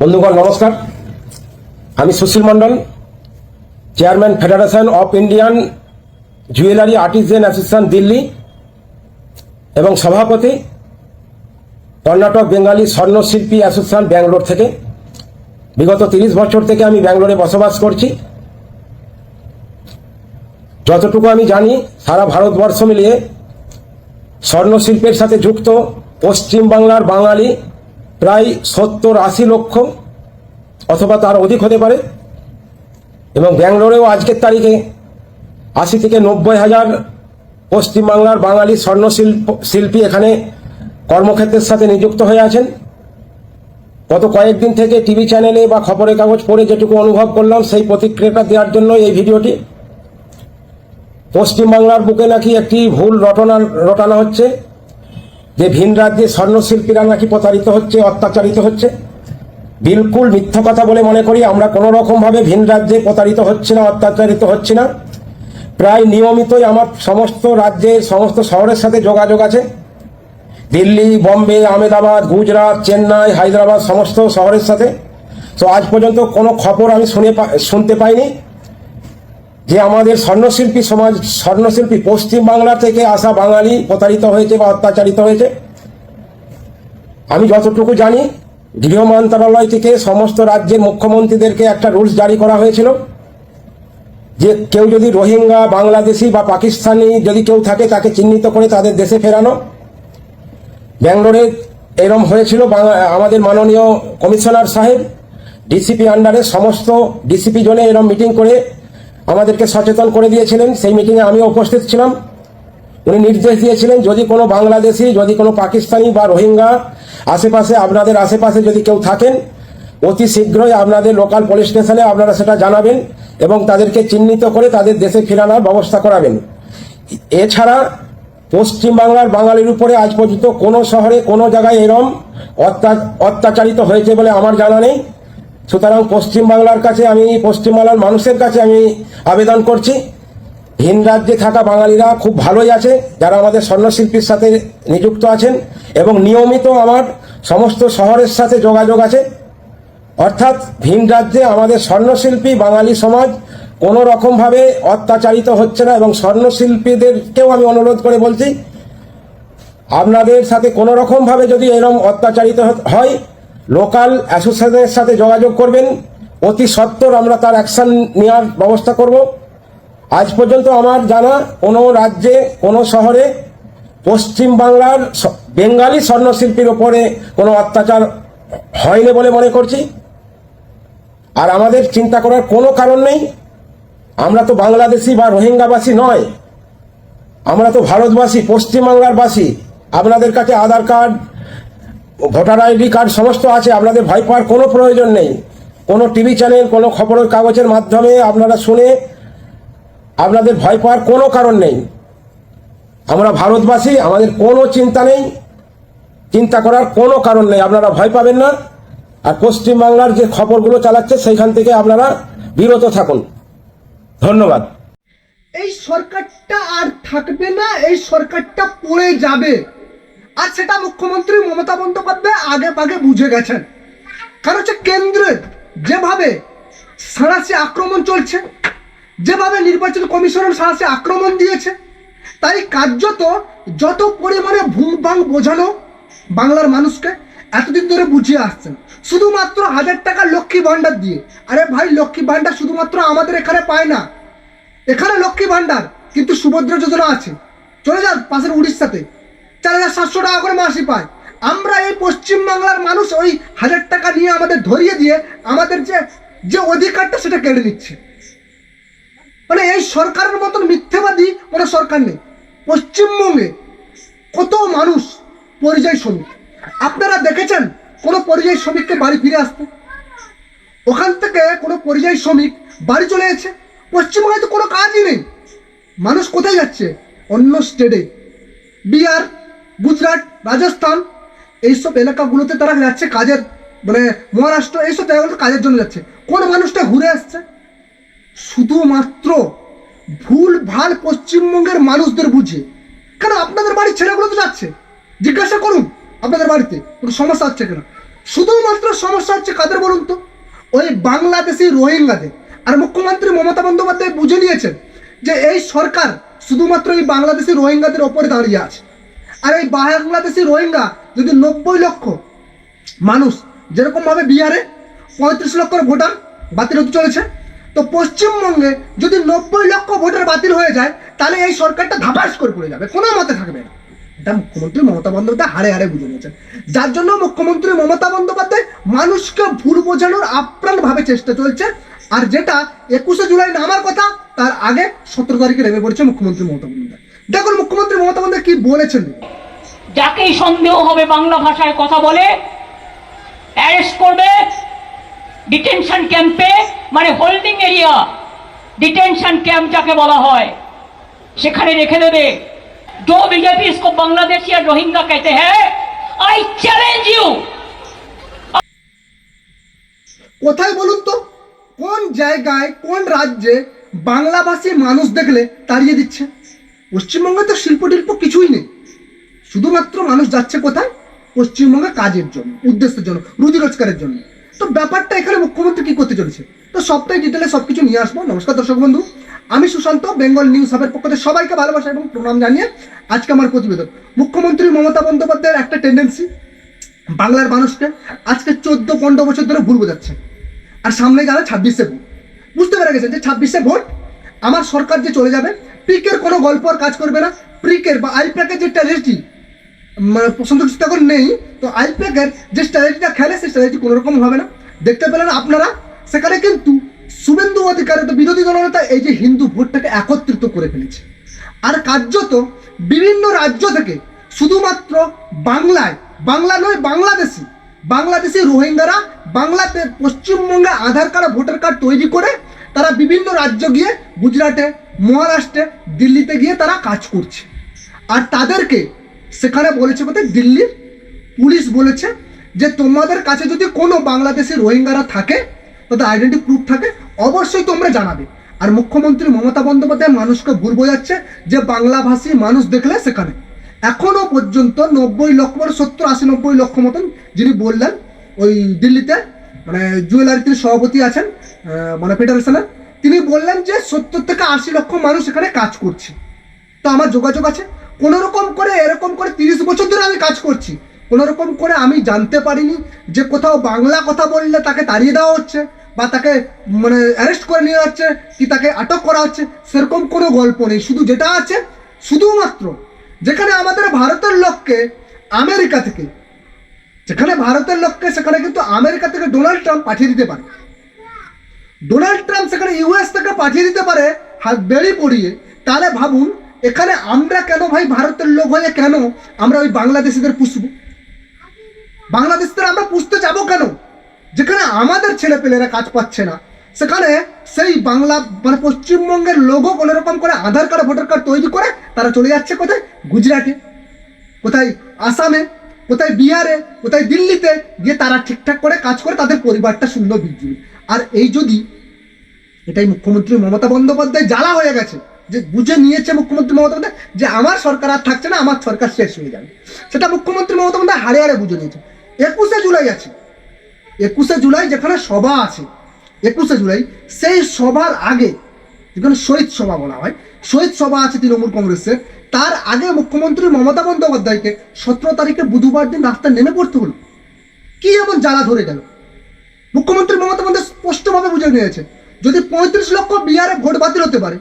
বন্ধুগণ, নমস্কার। আমি Sushil Mondal, chairman federation of Indian jewellery artisan association, Delhi, এবং সভাপতি কর্ণাটক বেঙ্গালি স্বর্ণশিল্পী অ্যাসোসিয়েশন, ব্যাঙ্গালোর থেকে। বিগত তিরিশ বছর থেকে আমি ব্যাঙ্গালোরে বসবাস করছি। যতটুকু আমি জানি, সারা ভারতবর্ষ মিলিয়ে স্বর্ণশিল্পের সাথে যুক্ত পশ্চিম বাংলার বাঙালি প্রায় সত্তর আশি লক্ষ, অথবা তার অধিক হতে পারে। এবং ব্যাঙ্গালোরেও আজকের তারিখে আশি থেকে নব্বই হাজার পশ্চিমবাংলার বাঙালি স্বর্ণশিল্প, শিল্পী এখানে কর্মক্ষেত্রের সাথে নিযুক্ত হয়ে আছেন। গত কয়েকদিন থেকে টিভি চ্যানেলে বা খবরের কাগজ পড়ে যেটুকু অনুভব করলাম, সেই প্রতিক্রিয়াটা দেওয়ার জন্য এই ভিডিওটি। পশ্চিমবাংলার বুকে নাকি একটি ভুল রটনা, রটানো হচ্ছে। যে ভিন রাজ্যে স্বর্ণশিল্পীরা নাকি প্রতারিত হচ্ছে, অত্যাচারিত হচ্ছে? বিলকুল মিথ্যা কথা বলে মনে করি, আমরা কোনো রকমভাবে ভিন রাজ্যে প্রতারিত হচ্ছে না, অত্যাচারিত হচ্ছে না। প্রায় নিয়মিতই আমার সমস্ত রাজ্যের সমস্ত শহরের সাথে যোগাযোগ আছে। দিল্লি, বম্বে, আহমেদাবাদ, গুজরাট, চেন্নাই, হায়দ্রাবাদ, সমস্ত শহরের সাথে। তো আজ পর্যন্ত কোনো খবর আমি শুনে শুনতে পাইনি। যে আমাদের স্বর্ণশিল্পী সমাজ, স্বর্ণশিল্পী পশ্চিম বাংলা থেকে আসা বাঙালি প্রতারিত হয়েছে বা অত্যাচারিত হয়েছে, আমি যতটুকু জানি, গৃহ মন্ত্রণালয় থেকে সমস্ত রাজ্যের মুখ্যমন্ত্রীদেরকে একটা রুলস জারি করা হয়েছিল যে কেউ যদি রোহিঙ্গা, বাংলাদেশি বা পাকিস্তানি যদি কেউ থাকে তাকে চিহ্নিত করে তাদের দেশে ফেরানো। ব্যাঙ্গালোরে এরম হয়েছিল আমাদের মাননীয় কমিশনার সাহেব ডিসিপি আন্ডারে সমস্ত ডিসিপি জনে এরম মিটিং করে আমাদেরকে সচেতন করে দিয়েছিলেন। সেই মিটিংয়ে আমিও উপস্থিত ছিলাম। উনি নির্দেশ দিয়েছিলেন, যদি কোনো বাংলাদেশি, যদি কোনো পাকিস্তানি বা রোহিঙ্গা আশেপাশে, আপনাদের আশেপাশে যদি কেউ থাকেন, অতি শীঘ্রই আপনাদের লোকাল পুলিশ স্টেশনে আপনারা সেটা জানাবেন এবং তাদেরকে চিহ্নিত করে তাদের দেশে ফেরানোর ব্যবস্থা করাবেন। এছাড়া পশ্চিমবাংলার বাঙালির উপরে আজ পর্যন্ত কোনো শহরে, কোনো জায়গায় এরম অত্যাচারিত হয়েছে বলে আমার জানা নেই। সুতরাং পশ্চিমবাংলার কাছে আমি, পশ্চিমবাংলার মানুষের কাছে আমি আবেদন করছি। ভিন রাজ্যে থাকা বাঙালিরা খুব ভালোই আছে, যারা আমাদের স্বর্ণশিল্পীর সাথে নিযুক্ত আছেন এবং নিয়মিত আমার সমস্ত শহরের সাথে যোগাযোগ আছে। অর্থাৎ ভিন রাজ্যে আমাদের স্বর্ণশিল্পী বাঙালি সমাজ কোনো রকমভাবে অত্যাচারিত হচ্ছে না এবং স্বর্ণশিল্পীদেরকেও আমি অনুরোধ করে বলছি, আপনাদের সাথে কোনো রকমভাবে যদি এরকম অত্যাচারিত হয় লোকাল অ্যাসোসিয়েশনের সাথে যোগাযোগ করবেন। অতি সত্বর আমরা তার অ্যাকশন নেওয়ার ব্যবস্থা করব। আজ পর্যন্ত আমার জানা কোনো রাজ্যে, কোনো শহরে পশ্চিম বাংলার স- বেঙ্গালি স্বর্ণশিল্পীর ওপরে কোনো অত্যাচার হয়নি বলে মনে করছি। আর আমাদের চিন্তা করার কোনো কারণ নেই। আমরা তো বাংলাদেশি বা রোহিঙ্গাবাসী নয়। আমরা তো ভারতবাসী পশ্চিমবাংলার বাসী। আপনাদের কাছে Aadhaar card voter ID card সমস্ত আছে, আপনাদের ভয় পাওয়ার কোনো প্রয়োজন নেই। কোনো টিভি চ্যানেল, কোনো খবরের কাগজের মাধ্যমে আপনারা শুনে আপনাদের ভয় পাওয়ার কোনো কারণ নেই। আমরা ভারতবাসী, আমাদের কোনো চিন্তা নেই। চিন্তা করার কোনো কারণ নেই। আপনারা ভয় পাবেন না। আর পশ্চিমবাংলার যে খবরগুলো চালাচ্ছে, সেইখান থেকে আপনারা বিরত থাকুন। ধন্যবাদ। এই সরকারটা আর থাকবে না, এই সরকারটা পড়ে যাবে। আর সেটা মুখ্যমন্ত্রী মমতা বন্দ্যোপাধ্যায় আগে পাগে বুঝে গেছেন। কারণ হচ্ছে কেন্দ্রে যেভাবে সাঁড়াশি আক্রমণ চলছে, যেভাবে নির্বাচন কমিশনের সাঁড়াশি আক্রমণ দিয়েছে, তাই কার্যত যত পরিমাণে ভুং ভাং বোঝানো বাংলার মানুষকে এতদিন ধরে বুঝিয়ে আসছেন। শুধুমাত্র হাজার টাকা লক্ষ্মী ভাণ্ডার দিয়ে। আরে ভাই, লক্ষ্মী ভাণ্ডার শুধুমাত্র আমাদের এখানে পায় না। এখানে লক্ষ্মী ভাণ্ডার, কিন্তু সুভদ্রা যোজনা আছে। চলে যান পাশের উড়িষ্যাতে। চার হাজার সাতশো টাকা করে মাসি পায়। আমরা এই পশ্চিম বাংলার মানুষ ওই হাজার টাকা নিয়ে আমাদের ধরিয়ে দিয়ে আমাদের যে যে অধিকারটা সেটা কেড়ে নিচ্ছে। মানে এই সরকারের মতন মিথ্যেবাদী কোনো সরকার নেই। পশ্চিমবঙ্গে কত মানুষ পরিযায়ী শ্রমিক। আপনারা দেখেছেন কোনো পরিযায়ী শ্রমিককে বাড়ি ফিরে আসতে? ওখান থেকে কোনো পরিযায়ী শ্রমিক বাড়ি চলে গেছে। পশ্চিমবঙ্গে তো কোনো কাজই নেই। মানুষ কোথায় যাচ্ছে? অন্য স্টেটে বিহার গুজরাট, রাজস্থান, এইসব এলাকাগুলোতে তারা যাচ্ছে কাজের মানে মহারাষ্ট্র, এইসব জায়গাগুলোতে কাজের জন্য যাচ্ছে। কোন মানুষটা ঘুরে আসছে? শুধুমাত্র ভুল ভালো পশ্চিমবঙ্গের মানুষদের বুঝে। কেন আপনাদের বাড়ির ছেলেগুলো তো যাচ্ছে? জিজ্ঞাসা করুন আপনাদের বাড়িতে, কোনো সমস্যা হচ্ছে কেন? শুধুমাত্র সমস্যা হচ্ছে কাদের বলুন তো? ওই বাংলাদেশি রোহিঙ্গাদের। আর মুখ্যমন্ত্রী মমতা বন্দ্যোপাধ্যায় বুঝে নিয়েছেন যে এই সরকার শুধুমাত্র এই বাংলাদেশি রোহিঙ্গাদের ওপরে দাঁড়িয়ে আছে। আর এই বাংলাদেশি রোহিঙ্গা যদি নব্বই লক্ষ মানুষ যেরকম ভাবে বিহারে পঁয়ত্রিশ লক্ষ ভোটার বাতিল হতে চলেছে, তো পশ্চিমবঙ্গে যদি নব্বই লক্ষ ভোটার বাতিল হয়ে যায়, তাহলে এই সরকারটা ধাপাস করে পড়ে যাবে, কোনো মতে থাকবে না। এটা মুখ্যমন্ত্রী মমতা বন্দ্যোপাধ্যায় হারে হারে বুঝে নিয়েছেন। যার জন্য মুখ্যমন্ত্রী মমতা বন্দ্যোপাধ্যায় মানুষকে ভুল বোঝানোর আপ্রাণ ভাবে চেষ্টা চলছে, আর যেটা একুশে জুলাই নামার কথা, তার আগে সতেরো তারিখে নেমে পড়েছে মুখ্যমন্ত্রী মমতা বন্দ্যোপাধ্যায়। দেখুন মুখ্যমন্ত্রী মমতা বন্দ্যোপাধ্যায় কি বলেছেন যাকেই সন্দেহ হবে বাংলা ভাষায় কথা বলে অ্যারেস্ট করবে ডিটেনশন ক্যাম্পে মানে হোল্ডিং এরিয়া ডিটেনশন ক্যাম্প যাকে বলা হয় সেখানে রেখে দেবে जो बीजेपी इसको बांग्लादेश या रोहिंगा कहते हैं आई चैलेंज यू কোথায় বলুন তো কোন জায়গায় কোন রাজ্যে বাংলাভাষী মানুষ দেখলে তাড়িয়ে দিচ্ছে পশ্চিমবঙ্গে তো শিল্প টিল্প কিছুই নেই। শুধুমাত্র মানুষ যাচ্ছে কোথায়? পশ্চিমবঙ্গে কাজের জন্য, উদ্দেশ্যের জন্য, রুজি রোজগারের জন্য। তো ব্যাপারটা এখানে মুখ্যমন্ত্রী কি করতে চলেছে? তো সবটাই ডিটেলে সব কিছু নিয়ে আসব। নমস্কার দর্শক বন্ধু। আমি সুশান্ত বেঙ্গল নিউজ হাবের পক্ষ থেকে সবাইকে ভালোবাসা এবং প্রণাম জানিয়ে আজকে আমার প্রতিবেদন। মুখ্যমন্ত্রী মমতা বন্দ্যোপাধ্যায়ের একটা টেন্ডেন্সি বাংলার মানুষকে আজকে চোদ্দ পনেরো বছর ধরে ভুল বোঝাচ্ছে। আর সামনে গেলে ছাব্বিশে ভোট। বুঝতে পেরে গেছেন যে ছাব্বিশে ভোট, আমার সরকার যে চলে যাবে প্রিকের কোনো গল্প আর কাজ করবে না। প্রিকের বা আইপ্যাকের যে ট্র্যাজেডি মানে কিশোর তখন নেই, তো আইপ্যাকের যে স্ট্র্যাটেজিটা খেলে সেই স্ট্র্যাটেজি কোনো রকম হবে না। দেখতে পেলেন আপনারা, সেখানে কিন্তু শুভেন্দু অধিকারী তো বিরোধী দলনেতা, এই যে হিন্দু ভোটটাকে একত্রিত করে ফেলেছে। আর কার্যত বিভিন্ন রাজ্য থেকে শুধুমাত্র বাংলায়, বাংলা নয়, বাংলাদেশি বাংলাদেশি রোহিঙ্গারা বাংলাতে পশ্চিমবঙ্গে আধার কার্ড, ভোটার কার্ড তৈরি করে তারা বিভিন্ন রাজ্য গিয়ে গুজরাটে মহারাষ্ট্রে দিল্লিতে গিয়ে তারা কাজ করছে। আর তাদেরকে সেখানে বলেছে কোথায় দিল্লির পুলিশ বলেছে যে, তোমাদের কাছে যদি কোনো বাংলাদেশি রোহিঙ্গারা থাকে, তাদের আইডেন্টি প্রুফ থাকে, অবশ্যই তোমরা জানাবে। আর মুখ্যমন্ত্রী মমতা বন্দ্যোপাধ্যায় মানুষকে ভুল বোঝাচ্ছে যে, বাংলাভাষী মানুষ দেখলে সেখানে। এখনও পর্যন্ত নব্বই লক্ষ মানে সত্তর আশি নব্বই লক্ষ মতন যিনি বললেন, ওই দিল্লিতে মানে জুয়েলারি তিনি সভাপতি আছেন মানে ফেডারেশনের তিনি বললেন যে সত্তর থেকে আশি লক্ষ মানুষ এখানে কাজ করছে। তো আমার যোগাযোগ আছে। কোনো রকম করে, এরকম করে তিরিশ বছর ধরে আমি কাজ করছি। কোনো রকম করে আমি জানতে পারিনি যে কোথাও বাংলা কথা বললে তাকে তাড়িয়ে দেওয়া হচ্ছে বা তাকে মানে অ্যারেস্ট করে নিয়ে যাচ্ছে, কি তাকে আটক করা হচ্ছে, সেরকম কোনো গল্প নেই। শুধু যেটা আছে, শুধুমাত্র যেখানে আমাদের ভারতের লোককে আমেরিকা থেকে, যেখানে ভারতের লোককে সেখানে কিন্তু আমেরিকা থেকে ডোনাল্ড ট্রাম্প পাঠিয়ে দিতে পারে। ডোনাল্ড ট্রাম্প সেখানে ইউএস থেকে পাঠিয়ে দিতে পারে, হাত বেড়ি পড়িয়ে। তাহলে ভাবুন, এখানে আমরা কেন ভাই ভারতের লোক হয়ে কেন আমরা ওই বাংলাদেশিদের পুষব? বাংলাদেশিদের আমরা পুষতে যাব কেন? যেখানে আমাদের ছেলেপেলেরা কাজ পাচ্ছে না। সেখানে সেই বাংলা মানে পশ্চিমবঙ্গের লোগো কোনো রকম করে আধার কার্ড, ভোটার কার্ড তৈরি করে তারা চলে যাচ্ছে কোথায়? গুজরাটে। কোথায় আসামে? কোথায় বিহারে? কোথায় দিল্লিতে? গিয়ে তারা ঠিকঠাক করে কাজ করে তাদের পরিবারটা সুন্দর বিজুড়ি আর এই যদি এটাই মুখ্যমন্ত্রী মমতা বন্দ্যোপাধ্যায় জ্বালা হয়ে গেছে, যে বুঝে নিয়েছে মুখ্যমন্ত্রী মমতা বন্দ্যোপাধ্যায় যে আমার সরকার আর থাকছে না, আমার সরকার শেষ হয়ে যাবে। সেটা মুখ্যমন্ত্রী মমতা বন্দ্যোপাধ্যায় হারে হারে বুঝে নিয়েছে। একুশে জুলাই আছে। একুশে জুলাই যেখানে সভা আছে, একুশে জুলাই সেই সভার আগে, যেখানে শহীদ সভা বলা হয়, শহীদ সভা আছে তৃণমূল কংগ্রেসের, তার আগে মুখ্যমন্ত্রী মমতা বন্দ্যোপাধ্যায়কে সতেরো তারিখে বুধবার দিন রাস্তায় নেমে পড়তে হলো। কি এমন জ্বালা ধরে গেল? মুখ্যমন্ত্রী মমতা বন্দ্যোপাধ্যায় স্পষ্টভাবে বুঝে নিয়েছে, যদি পঁয়ত্রিশ লক্ষ বিহারে ভোট বাতিল হতে পারে,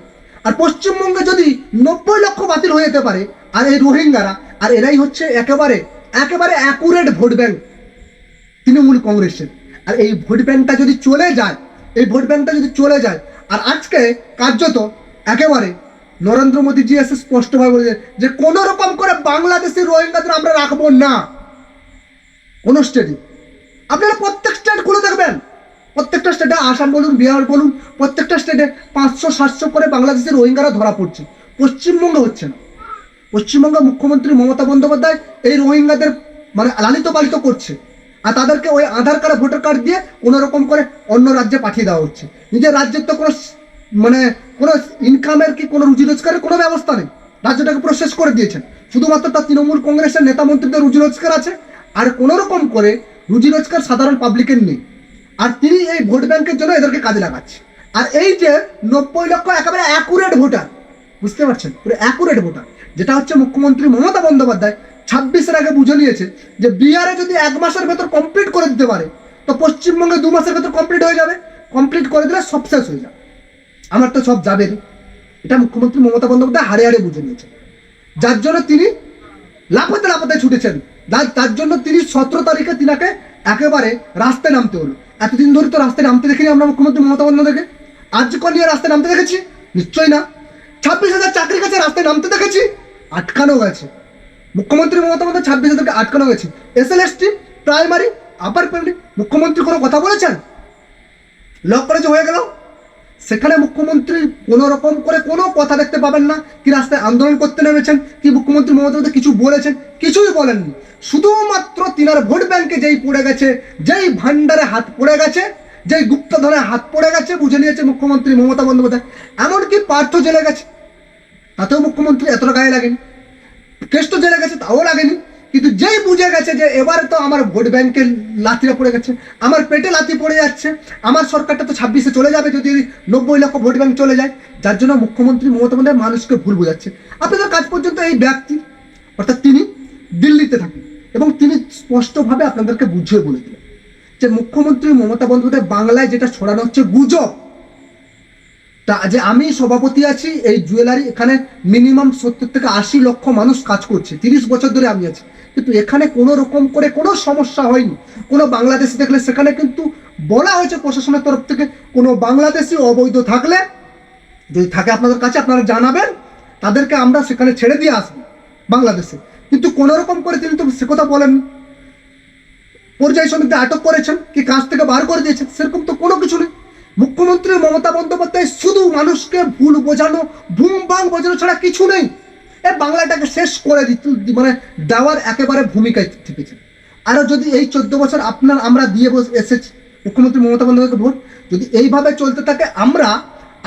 আর পশ্চিমবঙ্গে যদি নব্বই লক্ষ বাতিল হয়ে যেতে পারে, আর এই রোহিঙ্গারা, আর এরাই হচ্ছে একেবারে একেবারে অ্যাকুরেট ভোট ব্যাংক, তৃণমূল কংগ্রেসের। আর এই ভোট ব্যাংকটা যদি চলে যায়, এই ভোট ব্যাংকটা যদি চলে যায়, আর আজকে কার্যত একেবারে নরেন্দ্র মোদী মোদীজি এসে স্পষ্টভাবে বলেছে যে কোনো রকম করে বাংলাদেশি রোহিঙ্গাদের আমরা রাখব না। কোনো স্টেটে আপনারা প্রত্যেক স্টেট খুলে দেখবেন। প্রত্যেকটা স্টেটে আসাম বলুন, বিহার বলুন, প্রত্যেকটা স্টেটে পাঁচশো, সাতশো করে বাংলাদেশের রোহিঙ্গারা ধরা পড়ছে। পশ্চিমবঙ্গে হচ্ছে না। পশ্চিমবঙ্গের মুখ্যমন্ত্রী মমতা বন্দ্যোপাধ্যায় এই রোহিঙ্গাদের মানে লালিত পালিত করছে। আর তাদেরকে ওই আধার কার্ড, ভোটার কার্ড দিয়ে কোনো রকম করে অন্য রাজ্যে পাঠিয়ে দেওয়া হচ্ছে। নিজের রাজ্যের তো কোনো মানে কোনো ইনকামের কি কোনো রুজি রোজগারের কোনো ব্যবস্থা নেই। রাজ্যটাকে পুরো শেষ করে দিয়েছেন। শুধুমাত্র তার তৃণমূল কংগ্রেসের নেতা মন্ত্রীদের রুজি রোজগার আছে। আর কোনো রকম করে রুজি রোজগার সাধারণ পাবলিকের নেই। আর তিনি এই ভোট ব্যাংকের জন্য এদেরকে কাজে লাগাচ্ছে। আর এই যে নব্বই লক্ষ একেবারে অ্যাকুরেট ভোটার বুঝতে পারছেন? পুরো অ্যাকুরেট ভোটার যেটা হচ্ছে মুখ্যমন্ত্রী মমতা বন্দ্যোপাধ্যায় ছাব্বিশের আগে বুঝে নিয়েছে যে বিহারে যদি এক মাসের ভেতর কমপ্লিট করে দিতে পারে, তো পশ্চিমবঙ্গে দু মাসের ভেতর কমপ্লিট হয়ে যাবে। কমপ্লিট করে দিলে সব শেষ হয়ে যাবে। আমার তো সব যাবে এটা মুখ্যমন্ত্রী মমতা বন্দ্যোপাধ্যায় হারে হারে বুঝে নিয়েছে। যার জন্য তিনি লাফাতে লাফাতে ছুটেছেন। তার জন্য তিনি সতেরো তারিখে তিনাকে একেবারে রাস্তায় নামতে হলো। এতদিন ধরে তো রাস্তায় নামতে দেখিনি আমরা মুখ্যমন্ত্রী মমতা বন্দ্যোপাধ্যায়কে। আজ নিয়ে রাস্তায় নামতে দেখেছি? নিশ্চয়ই না। ছাব্বিশ হাজার চাকরির কাছে রাস্তায় নামতে দেখেছি? আটকানো গেছে। মুখ্যমন্ত্রী মমতা বন্দ্যোপাধ্যায় ছাব্বিশ হাজারকে আটকানো গেছে। S L S T primary, upper primary, মুখ্যমন্ত্রী কোনো কথা বলেছেন? লক যে হয়ে গেল? সেখানে মুখ্যমন্ত্রী কোনো রকম করে কোনো কথা দেখতে পাবেন না। কি রাস্তায় আন্দোলন করতে নেমেছেন, কি মুখ্যমন্ত্রী মমতা কিছু বলেছেন, কিছুই বলেননি। শুধুমাত্র তিনার ভোট ব্যাংকে যেই পড়ে গেছে, যেই ভান্ডারে হাত পড়ে গেছে, যেই গুপ্তধনে হাত পড়ে গেছে, বুঝে নিয়েছে মুখ্যমন্ত্রী মমতা বন্দ্যোপাধ্যায়। এমনকি পার্থ জেলে গেছে, তাতেও মুখ্যমন্ত্রী এতটা গায়ে লাগেনি। কেষ্ট জেলে গেছে, তাও লাগেনি। কিন্তু যেই বুঝে গেছে যে এবারে তো আমার ভোট ব্যাংকে লাথিরা পড়ে গেছে, আমার পেটে লাথি পড়ে যাচ্ছে, আমার সরকারটা তো ছাব্বিশে চলে যাবে যদি নব্বই লক্ষ ভোট ব্যাংক চলে যায়, যার জন্য মুখ্যমন্ত্রী মমতা বন্দ্যোপাধ্যায় মানুষকে ভুল বোঝাচ্ছে। আপনাদের কাজ পর্যন্ত এই ব্যক্তি, অর্থাৎ তিনি দিল্লিতে থাকেন এবং তিনি স্পষ্টভাবে আপনাদেরকে বুঝিয়ে বলে দিলেন যে মুখ্যমন্ত্রী মমতা বন্দ্যোপাধ্যায় বাংলায় যেটা ছড়ানো হচ্ছে গুজব। তা যে আমি সভাপতি আছি, এই জুয়েলারি এখানে মিনিমাম সত্তর থেকে আশি লক্ষ মানুষ কাজ করছে, তিরিশ বছর ধরে আমি আছি। কিন্তু এখানে কোনো রকম করে কোনো সমস্যা হয়নি। কোনো বাংলাদেশি দেখলে সেখানে কিন্তু বলা হয়েছে প্রশাসনের তরফ থেকে, কোনো বাংলাদেশি অবৈধ থাকলে, যদি থাকে আপনাদের কাছে, আপনারা জানাবেন, তাদেরকে আমরা সেখানে ছেড়ে দিয়ে আসব বাংলাদেশে। কিন্তু কোনো রকম করে তিনি তো সে কথা বলেননি। পর্যায় শ্রমিকদের আটক করেছেন, কি কাজ থেকে বার করে দিয়েছেন, সেরকম তো কোনো কিছু নেই। মুখ্যমন্ত্রী মমতা বন্দ্যোপাধ্যায় শুধু মানুষকে ভুল বোঝানো ভুম বাং বোঝানো ছাড়া কিছু নেই। এ বাংলাটাকে শেষ করে দিতে মানে দেওয়ার একেবারে ভূমিকায় থেকেছেন। আরও যদি এই চোদ্দ বছর আপনার আমরা দিয়ে এসেছি, মুখ্যমন্ত্রী মমতা বন্দ্যোপাধ্যায়কে ভোট, যদি এইভাবে চলতে থাকে, আমরা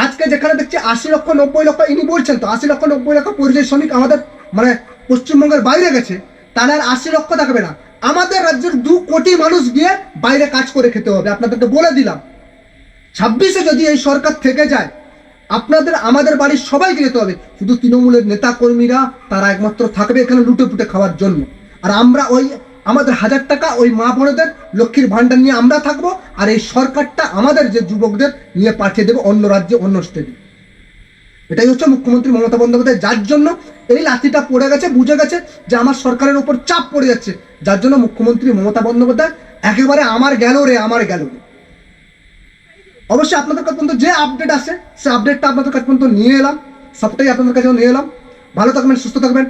আজকে যেখানে দেখছি আশি লক্ষ, নব্বই লক্ষ, ইনি বলছেন তো, আশি লক্ষ, নব্বই লক্ষ পরিযায়ী শ্রমিক আমাদের মানে পশ্চিমবঙ্গের বাইরে গেছে তারা আর আশি লক্ষ থাকবে না। আমাদের রাজ্যের দু কোটি মানুষ গিয়ে বাইরে কাজ করে খেতে হবে, আপনাদেরকে বলে দিলাম। ছাব্বিশে যদি এই সরকার থেকে যায়, আপনাদের, আমাদের বাড়ির সবাইকে যেতে হবে। শুধু তৃণমূলের নেতা কর্মীরা তারা একমাত্র থাকবে এখানে লুটে পুটে খাওয়ার জন্য। আর আমরা ওই, আমাদের হাজার টাকা ওই মা বোনেদের, লক্ষ্মীর ভাণ্ডার নিয়ে আমরা থাকব, আর এই সরকারটা আমাদের যে যুবকদের নিয়ে পাঠিয়ে দেবে অন্য রাজ্যে, অন্য স্টেটে। এটাই হচ্ছে মুখ্যমন্ত্রী মমতা বন্দ্যোপাধ্যায়। যার জন্য এই লাঠিটা পড়ে গেছে, বুঝে গেছে যে আমার সরকারের উপর চাপ পড়ে যাচ্ছে। যার জন্য মুখ্যমন্ত্রী মমতা বন্দ্যোপাধ্যায় একেবারে আমার গেল রে, আমার গেল রে। অবশ্যই আপনাদের কাছে পর্যন্ত যে আপডেট আছে, সে আপডেটটা আপনাদের কাছে পর্যন্ত নিয়ে এলাম। সবটাই আপনাদের কাছে নিয়ে এলাম। ভালো থাকবেন, সুস্থ থাকবেন।